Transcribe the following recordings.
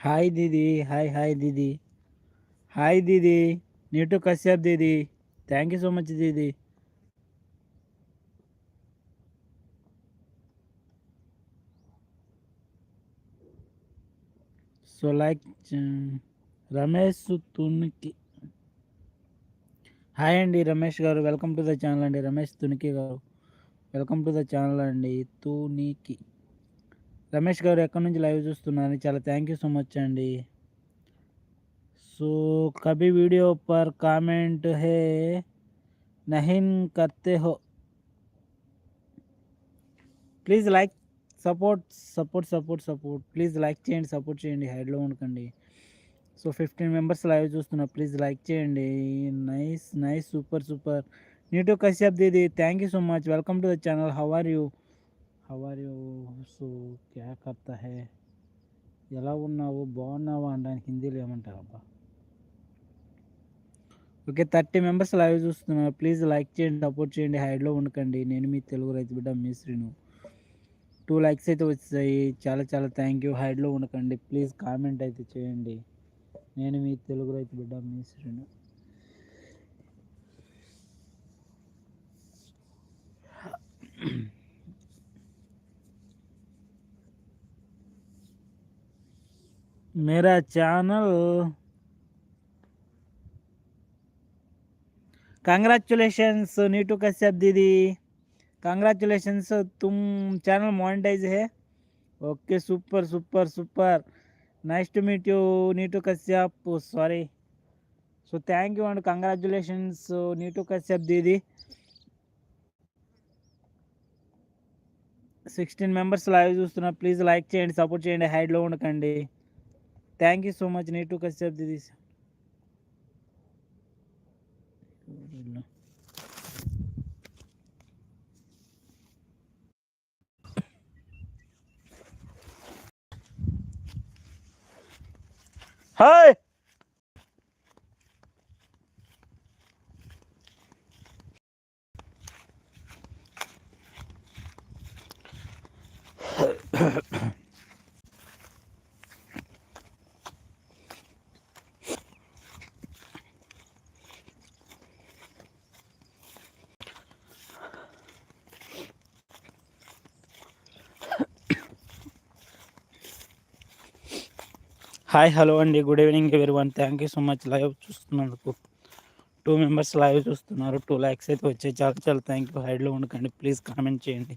Hi దీది hi hi దీది hi దీది నీటు కశ్యప్ దీది thank you so much Didi so like Ramesh Tuniki hi అండి రమేష్ గారు వెల్కమ్ టు ద ఛానల్ అండి రమేష్ తునికి గారు. వెల్కమ్ టు ద ఛానల్ అండి తునికి రమేష్ గారు ఎక్కడి నుంచి లైవ్ చూస్తున్నారని చాలా థ్యాంక్ యూ సో మచ్ అండి. సో కభీ వీడియో పర్ కామెంట్ హే నహిన్ కర్తే హో. Please like support support support support please like చేయండి సపోర్ట్ చేయండి హైడ్లో ఉండకండి సో ఫిఫ్టీన్ మెంబర్స్ లైవ్ చూస్తున్నా ప్లీజ్ లైక్ చేయండి. Nice nice super super Neetu Kashyap Didi thank you so much welcome to the channel how are you హవారి so క్యా కర్తా హే? ఎలా ఉన్నావు? బాగున్నావా అనడానికి హిందీలో ఏమంటారు అబ్బా ఓకే థర్టీ మెంబర్స్ లైవ్ చూస్తున్నారు. ప్లీజ్ లైక్ చేయండి సపోర్ట్ చేయండి హైడ్లో ఉండకండి. నేను మీ తెలుగు రైతు బిడ్డ మీ శ్రీను. టూ లైక్స్ అయితే వచ్చాయి. చాలా చాలా థ్యాంక్ యూ. హైడ్లో ఉండకండి. ప్లీజ్ కామెంట్ అయితే చేయండి. నేను మీ తెలుగు రైతు బిడ్డ మీ శ్రీను. मेरा चैनल कंग्रेचुलेशंस नीटू कश्यप दीदी कंग्रेचुलेशंस तुम चैनल मोनेटाइज है okay super super super nice to meet you Neetu Kashyap sorry so thank you and congratulations Neetu Kashyap Didi sixteen members live చూస్తున్నా ప్లీజ్ లైక్ చేయండి సపోర్ట్ చేయండి హైడ్లో ఉండకండి Thank you so much Neetu Kashyap Didi hi hi hello అండి. Good evening everyone thank you so much live చూస్తున్నందుకు two members live చూస్తున్నారు. Two lakhs అయితే వచ్చాయి. చాలా చాలా థ్యాంక్ యూ హైడ్లో ఉండకండి. ప్లీజ్ కామెంట్ చేయండి.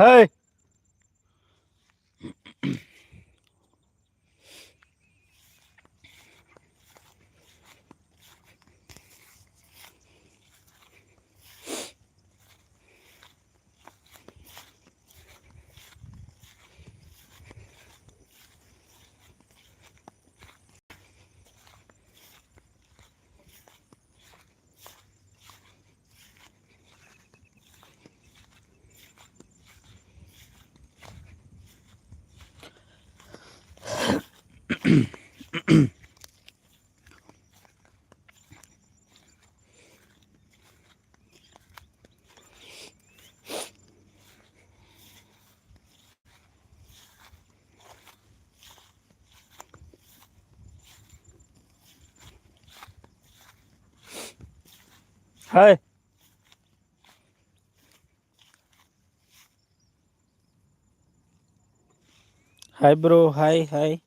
Hi hi. Hi bro hi hi.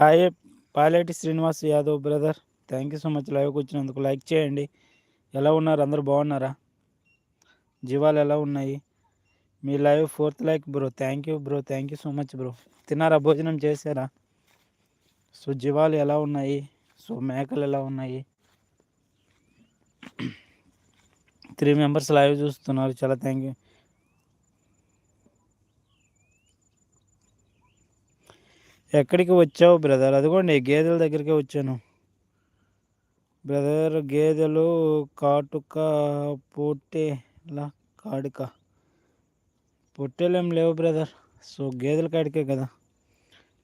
Hi Paleti Srinivas Yadav brother. Thank you so much లైవ్కి వచ్చినందుకు లైక్ చేయండి. ఎలా ఉన్నారు? అందరు బాగున్నారా? జీవాలు ఎలా ఉన్నాయి? మీ live fourth like bro thank you bro thank you so much bro తిన్నారా? భోజనం చేశారా? సో జీవాలు ఎలా ఉన్నాయి? సో మేకలు ఎలా ఉన్నాయి? త్రీ మెంబర్స్ లైవ్ చూస్తున్నారు. చాలా థ్యాంక్ యూ. ఎక్కడికి వచ్చావు బ్రదర్? అదిగోండి గేదెల దగ్గరికి వచ్చాను. బ్రదర్ గేదెలు కాటుక పొట్టేలా కాడుక. పొట్టేలేం ఏం లేవు బ్రదర్. సో గేదెల కాడికే కదా.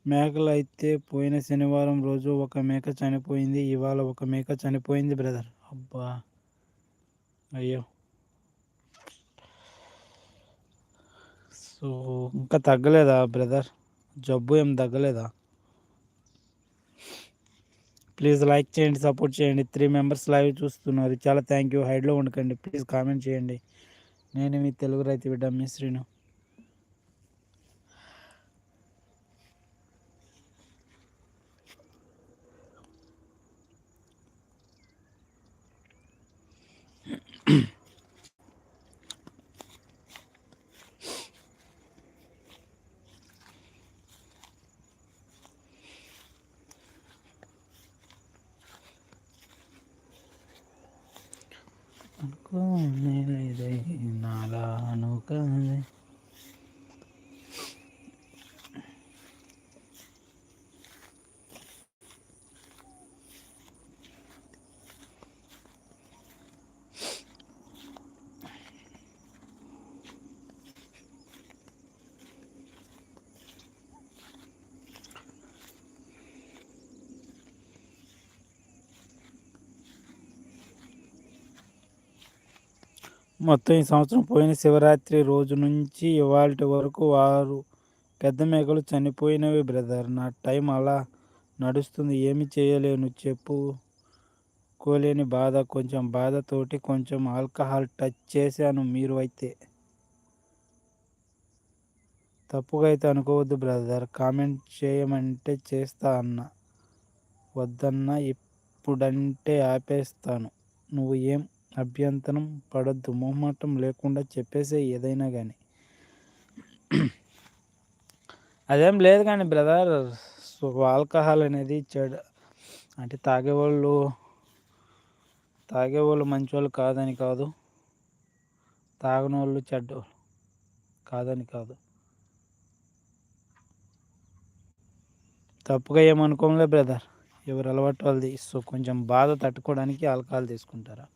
మేకలు అయితే పోయిన శనివారం రోజు ఒక మేక చనిపోయింది. ఇవాళ ఒక మేక చనిపోయింది బ్రదర్. అబ్బా. అయ్యో. సో ఇంకా తగ్గలేదా బ్రదర్? జబ్బు ఏం తగ్గలేదా? ప్లీజ్ లైక్ చేయండి సపోర్ట్ చేయండి. త్రీ మెంబర్స్ లైవ్ చూస్తున్నారు. చాలా థ్యాంక్ యూ. హైడ్లో ఉండకండి. ప్లీజ్ కామెంట్ చేయండి. నేను మీ తెలుగు రైతు బిడ్డ మీ శ్రీను. అనుకోలేదే నాలా మొత్తం ఈ సంవత్సరం పోయిన శివరాత్రి రోజు నుంచి ఇవాళ వరకు వారు పెద్ద మేకలు చనిపోయినవి బ్రదర్. నా టైం అలా నడుస్తుంది. ఏమి చేయలేను. చెప్పు. కోలేని బాధ కొంచెం బాధతోటి కొంచెం ఆల్కహాల్ టచ్ చేశాను మీరు అయితే. తప్పుగా అయితే అనుకోవద్దు బ్రదర్. కామెంట్ చేయమంటే చేస్తా అన్న. వద్దన్న ఇప్పుడంటే ఆపేస్తాను. నువ్వు ఏం అభ్యంతరం పడద్దు మొహమాటం లేకుండా చెప్పేసే ఏదైనా కానీ అదేం లేదు కానీ బ్రదర్ సో ఆల్కహాల్ అనేది చెడు. అంటే తాగేవాళ్ళు తాగేవాళ్ళు మంచివాళ్ళు కాదని కాదు. తాగని వాళ్ళు చెడ్డ కాదని కాదు. తప్పుగా ఏమనుకోంలే బ్రదర్. ఎవరు అలవాటు వాళ్ళది. సో కొంచెం బాధ తట్టుకోవడానికి ఆల్కహాల్ తీసుకుంటారా?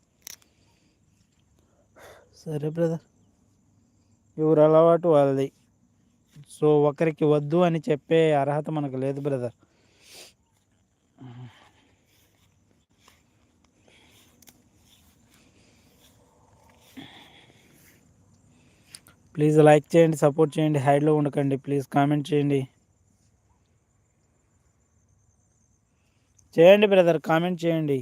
సరే బ్రదర్. ఎవరు అలవాటు వాళ్ళది. సో ఒకరికి వద్దు అని చెప్పే అర్హత మనకు లేదు బ్రదర్. ప్లీజ్ లైక్ చేయండి సపోర్ట్ చేయండి హైడ్లో ఉండకండి ప్లీజ్ కామెంట్ చేయండి. చేయండి బ్రదర్ కామెంట్ చేయండి.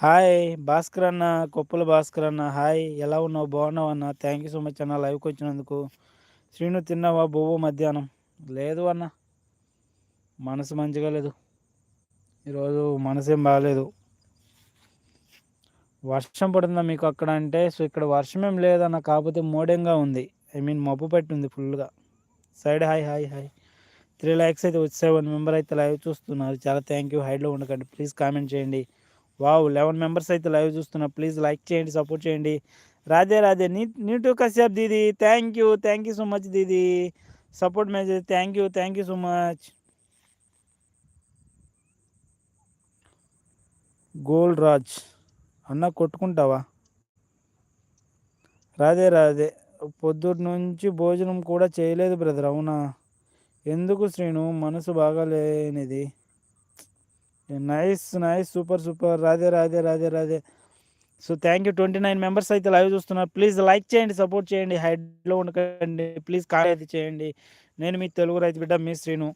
హాయ్ భాస్కర్ అన్న కొప్పుల భాస్కర్ అన్న హాయ్. ఎలా ఉన్నావు? బాగున్నావు అన్న? థ్యాంక్ యూ సో మచ్ అన్న లైవ్కి వచ్చినందుకు. శ్రీను తిన్నావా బొవ్వు మధ్యాహ్నం? లేదు అన్న. మనసు మంచిగా లేదు. ఈరోజు మనసేం బాగాలేదు వర్షం పడుతుందా మీకు అక్కడ అంటే? సో ఇక్కడ వర్షం ఏం లేదన్న కాకపోతే మూడెంగా ఉంది. ఐ మీన్ మబ్బు పట్టింది ఫుల్గా. Side hi hi hi three likes అయితే వచ్చే వన్ మెంబర్ అయితే లైవ్ చూస్తున్నారు. చాలా థ్యాంక్ యూ హైడ్లో ఉండకండి. ప్లీజ్ కామెంట్ చేయండి. వావ్ లెవెన్ మెంబర్స్ అయితే లైవ్ చూస్తున్నా. ప్లీజ్ లైక్ చేయండి సపోర్ట్ చేయండి. రాధే రాధే నీ నీటు కశ్యప్ దీది thank you thank you so much Didi. Support message thank you thank you so much gold Raj అన్న కొట్టుకుంటావా? రాదే రాదే పొద్దుటి నుంచి భోజనం కూడా చేయలేదు బ్రదర్ అవునా? ఎందుకు శ్రీను? మనసు బాగాలేనిది. Nice nice super super Radhe Radhe Radhe Radhe so thank you twenty nine members అయితే లైవ్ చూస్తున్నారు. ప్లీజ్ లైక్ చేయండి సపోర్ట్ చేయండి. హైడ్లో ఉండకండి. ప్లీజ్ కాల్ అయితే చేయండి. నేను మీ తెలుగు రైతు బిడ్డ మీ శ్రీను.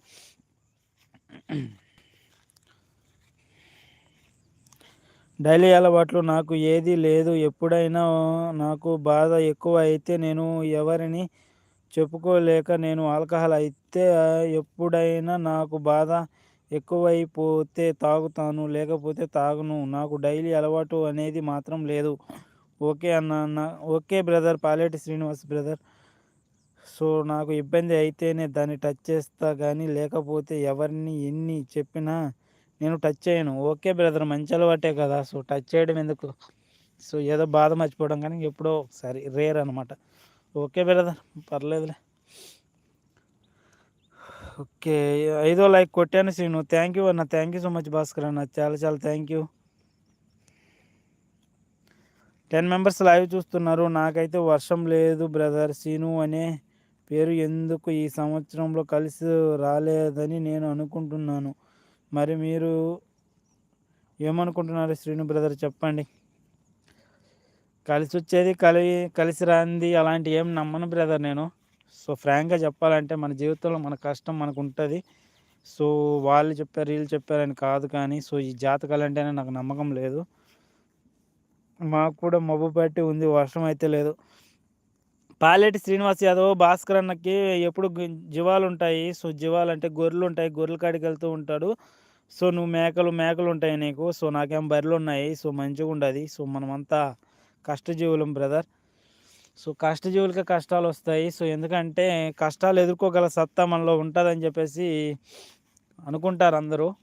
డైలీ అలవాట్లు నాకు ఏది లేదు. ఎప్పుడైనా నాకు బాధ ఎక్కువ అయితే నేను ఎవరిని చెప్పుకోలేక నేను ఆల్కహాల్ అయితే ఎప్పుడైనా నాకు బాధ ఎక్కువైపోతే తాగుతాను లేకపోతే తాగను. నాకు డైలీ అలవాటు అనేది మాత్రం లేదు. ఓకే అన్న okay brother Paleti Srinivas brother. So నాకు ఇబ్బంది అయితేనే దాన్ని టచ్ చేస్తా కానీ లేకపోతే ఎవరిని ఎన్ని చెప్పినా నేను టచ్ చేయను. ఓకే బ్రదర్ మంచి అలవాటే కదా. సో టచ్ చేయడం ఎందుకు? సో ఏదో బాధ మర్చిపోవడం కానీ ఎప్పుడో ఒకసారి రేర్ అనమాట ఓకే బ్రదర్ పర్లేదులే. ఓకే. ఐదో లైక్ కొట్టాను శ్రీను. థ్యాంక్ యూ అన్న. Thank you so much Bhaskar అన్న. చాలా చాలా thank you ten members live చూస్తున్నారు. నాకైతే వర్షం లేదు బ్రదర్. సీను అనే పేరు ఎందుకు ఈ సంవత్సరంలో కలిసి రాలేదని నేను అనుకుంటున్నాను. మరి మీరు ఏమనుకుంటున్నారు శ్రీను బ్రదర్? చెప్పండి. కలిసి వచ్చేది కలి కలిసి రాంది అలాంటి ఏం నమ్మను బ్రదర్ నేను. సో ఫ్రాంక్గా చెప్పాలంటే మన జీవితంలో మన కష్టం మనకు ఉంటుంది సో వాళ్ళు చెప్పారు వీళ్ళు చెప్పారని కాదు కానీ సో ఈ జాతకాలు అంటేనే నాకు నమ్మకం లేదు. మాకు కూడా మబ్బు పట్టి ఉంది వర్షం అయితే లేదు. పాలేటి శ్రీనివాస్ యాదవ్ భాస్కర్ అన్నకి ఎప్పుడు జీవాలు ఉంటాయి సో జీవాలు అంటే గొర్రెలు ఉంటాయి గొర్రెల కాడికి వెళ్తూ ఉంటాడు. సో నువ్వు మేకలు మేకలు ఉంటాయి నీకు. సో నాకేం బర్రెలు ఉన్నాయి సో మంచిగా ఉండదు సో మనమంతా కష్టజీవులం బ్రదర్. సో కష్టజీవులకి కష్టాలు వస్తాయి సో ఎందుకంటే కష్టాలు ఎదుర్కోగల సత్తా మనలో ఉంటుందని చెప్పేసి అనుకుంటారు అందరూ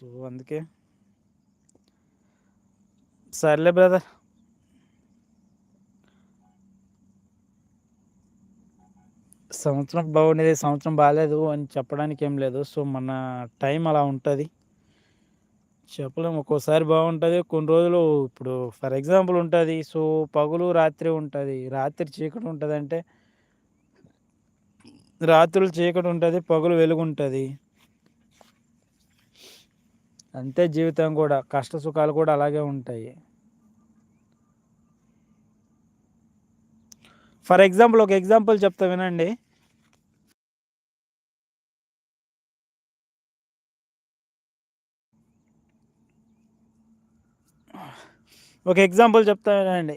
సో అందుకే. సర్లే బ్రదర్. సంవత్సరం బాగుండేది సంవత్సరం బాగాలేదు అని చెప్పడానికి ఏం లేదు. సో మన టైం అలా ఉంటుంది. చెప్పలేము. ఒక్కోసారి బాగుంటుంది. కొన్ని రోజులు ఇప్పుడు ఫర్ ఎగ్జాంపుల్ ఉంటుంది. సో పగులు రాత్రి ఉంటుంది. రాత్రి చీకటి ఉంటుంది అంటే రాత్రులు చీకటి ఉంటుంది పగులు వెలుగు ఉంటుంది అంతే జీవితం కూడా. కష్ట సుఖాలు కూడా అలాగే ఉంటాయి. ఫర్ ఎగ్జాంపుల్ ఒక ఎగ్జాంపుల్ చెప్తా వినండి. ఒక ఎగ్జాంపుల్ చెప్తానండి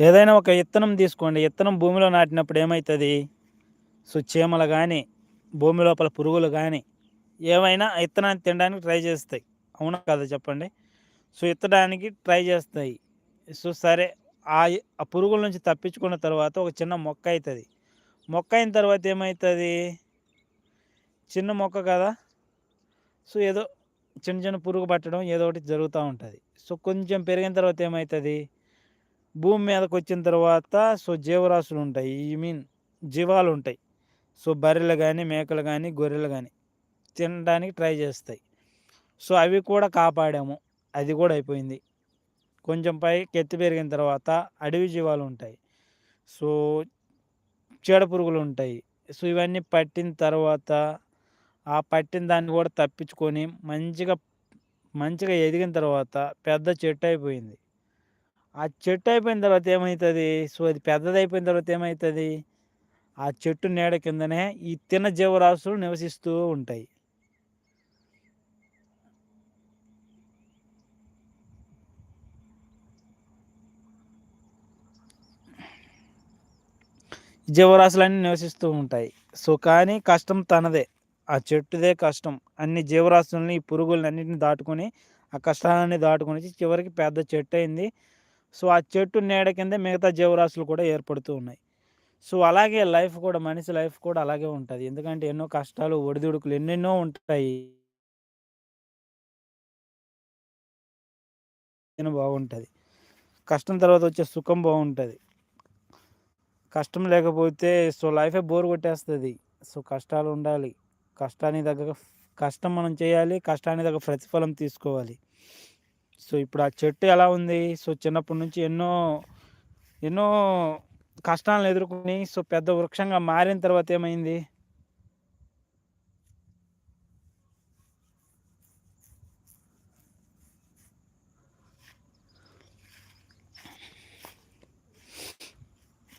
ఏదైనా ఒక ఇత్తనం తీసుకోండి. ఇత్తనం భూమిలో నాటినప్పుడు ఏమవుతుంది సో చీమలు కానీ భూమి లోపల పురుగులు కానీ ఏమైనా ఇత్తనాన్ని తినడానికి ట్రై చేస్తాయి. అవునా కదా చెప్పండి? సో ఇత్తడానికి ట్రై చేస్తాయి. సో సరే ఆ పురుగుల నుంచి తప్పించుకున్న తర్వాత ఒక చిన్న మొక్క అవుతుంది మొక్క అయిన తర్వాత ఏమవుతుంది చిన్న మొక్క కదా. సో ఏదో చిన్న చిన్న పురుగు పట్టడం ఏదో ఒకటి జరుగుతూ ఉంటుంది. సో కొంచెం పెరిగిన తర్వాత ఏమవుతుంది భూమి మీదకి వచ్చిన తర్వాత సో జీవరాశులు ఉంటాయి. ఐ మీన్ జీవాలు ఉంటాయి. సో బర్రెలు కానీ మేకలు కానీ గొర్రెలు కానీ తినడానికి ట్రై చేస్తాయి. సో అవి కూడా కాపాడాము. అది కూడా అయిపోయింది. కొంచెం పై కెత్తి పెరిగిన తర్వాత అడవి జీవాలు ఉంటాయి. సో చీడ పురుగులు ఉంటాయి. సో ఇవన్నీ పట్టిన తర్వాత ఆ పట్టిన దాన్ని కూడా తప్పించుకొని మంచిగా మంచిగా ఎదిగిన తర్వాత పెద్ద చెట్టు అయిపోయింది. ఆ చెట్టు అయిపోయిన తర్వాత ఏమవుతుంది సో అది పెద్దది అయిపోయిన తర్వాత ఏమవుతుంది ఆ చెట్టు నీడ కిందనే ఈ తిన్న జీవరాశులు నివసిస్తూ ఉంటాయి. జీవరాశులన్నీ నివసిస్తూ ఉంటాయి. సో కానీ కష్టం తనదే. ఆ చెట్టుదే కష్టం. అన్ని జీవరాశులని ఈ పురుగులని అన్నింటిని దాటుకొని ఆ కష్టాలన్నీ దాటుకొని చివరికి పెద్ద చెట్టు అయింది. సో ఆ చెట్టు నీడ కింద మిగతా జీవరాశులు కూడా ఏర్పడుతూ ఉన్నాయి. సో అలాగే లైఫ్ కూడా మనిషి లైఫ్ కూడా అలాగే ఉంటుంది. ఎందుకంటే ఎన్నో కష్టాలు ఒడిదుడుకులు ఎన్నెన్నో ఉంటాయి. బాగుంటుంది. కష్టం తర్వాత వచ్చే సుఖం బాగుంటుంది. కష్టం లేకపోతే సో లైఫే బోర్ కొట్టేస్తుంది. సో కష్టాలు ఉండాలి. కష్టానికి తగ్గ కష్టం మనం చేయాలి. కష్టాన్ని తగ్గ ప్రతిఫలం తీసుకోవాలి. సో ఇప్పుడు ఆ చెట్టు ఎలా ఉంది? సో చిన్నప్పటి నుంచి ఎన్నో ఎన్నో కష్టాలను ఎదుర్కొని సో పెద్ద వృక్షంగా మారిన తర్వాత ఏమైంది?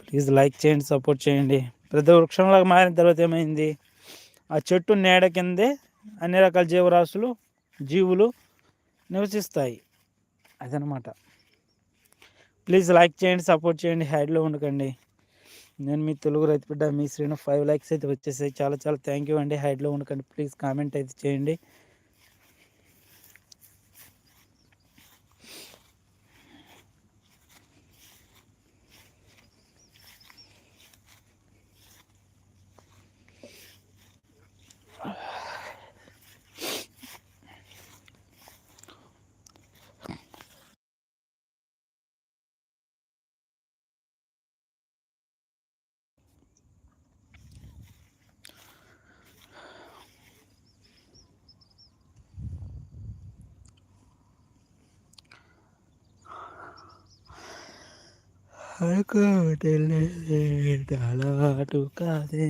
ప్లీజ్ లైక్ చేయండి సపోర్ట్ చేయండి. పెద్ద వృక్షంలాగా మారిన తర్వాత ఏమైంది? ఆ చెట్టు నీడ కిందే అన్ని రకాల జీవరాశులు జీవులు నివసిస్తాయి. అదనమాట. ప్లీజ్ లైక్ చేయండి సపోర్ట్ చేయండి హ్యాడ్లో ఉండకండి. నేను మీ తెలుగు రైతు బిడ్డ మీ శ్రీను ఫైవ్ లైక్స్ అయితే వచ్చేసాయి. చాలా చాలా థ్యాంక్ యూ అండి. హైడ్లో ఉండకండి. ప్లీజ్ కామెంట్ అయితే చేయండి. అలవాటు కాదే.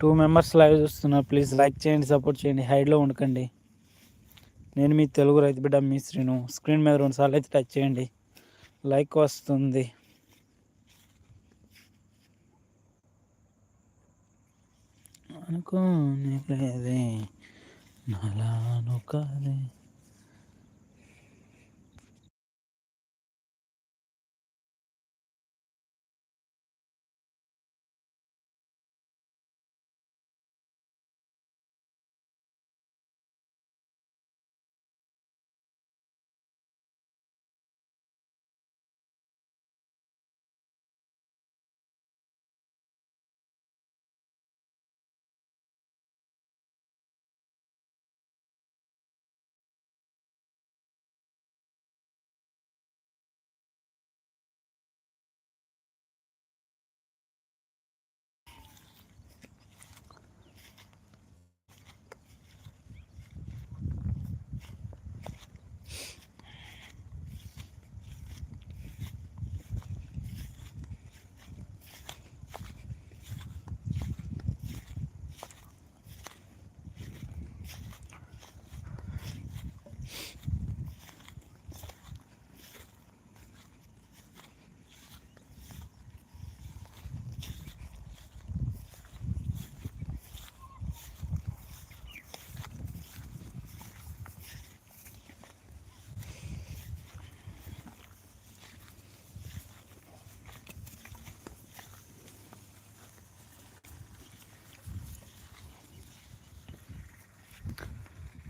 టూ మెంబర్స్ లైవ్ చూస్తున్నా. ప్లీజ్ లైక్ చేయండి సపోర్ట్ చేయండి. హైడ్లో ఉండకండి. నేను మీ తెలుగు రైతు బిడ్డ మీ శ్రీను. స్క్రీన్ మీద రెండు సార్లు అయితే టచ్ చేయండి. లైక్ వస్తుంది. అనుకోలేదే నలాను కాదే.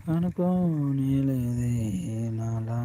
అనుకోనేలేదే నాలా